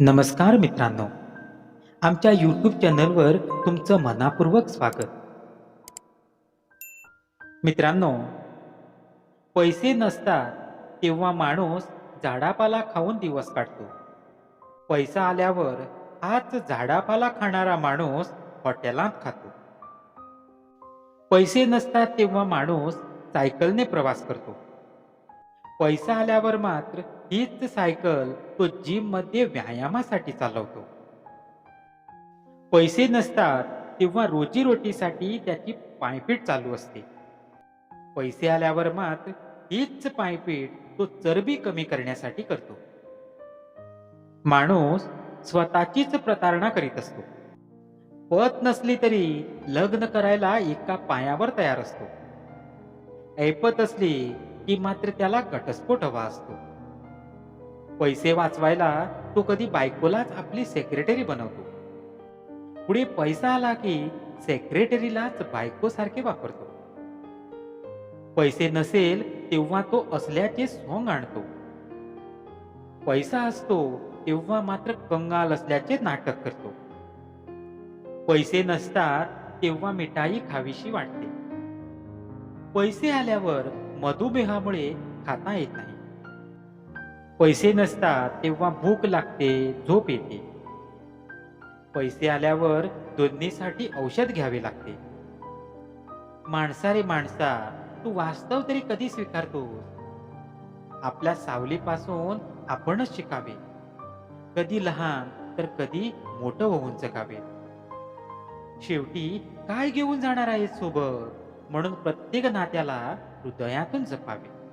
नमस्कार मित्रांनो. आमच्या यूट्यूब चॅनलवर तुमचं मनापूर्वक स्वागत. मित्रांनो पैसे नसतात तेव्हा माणूस झाडापाला खाऊन दिवस काढतो. पैसा आल्यावर हाच झाडापाला खाणारा माणूस हॉटेलात खातो. पैसे नसतात तेव्हा माणूस सायकलने प्रवास करतो. पैसा आल्यावर मात्र हीच सायकल तो जिममध्ये व्यायामासाठी चालवतो. पैसे नसतात तेव्हा रोजीरोटीसाठी त्याची पायपीट चालू असते. पैसे आल्यावर मात्र हीच पायपीट तो चरबी कमी करण्यासाठी करतो. माणूस स्वतःचीच प्रतारणा करीत असतो. पत नसली तरी लग्न करायला एका पायावर तयार असतो. ऐपत असली की मात्र त्याला घटस्फोट हवा असतो. पैसे वाचवायला तो कधी बायकोलाच आपली सेक्रेटरी बनवतो. पुढे पैसा आला की सेक्रेटरीलाच बायको सारखे वापरतो. पैसे नसेल तेव्हा तो असल्याचे सोंग आणतो. पैसा असतो तेव्हा मात्र कंगाल असल्याचे नाटक करतो. पैसे नसतात तेव्हा मिठाई खावीशी वाटते. पैसे आल्यावर मधुमेहामुळे खाता येत नाही. पैसे नसतात तेव्हा भूक लागते झोप येते. पैसे आल्यावर दोन्हीसाठी औषध घ्यावे लागते. माणसा रे माणसा तू वास्तव तरी कधी स्वीकारतोस? आपल्या सावलीपासून आपणच शिकावे. कधी लहान तर कधी मोठं होऊन जगावे. शेवटी काय घेऊन जाणार आहेस सोबत? म्हणून प्रत्येक नात्याला हृदयातून जपावे.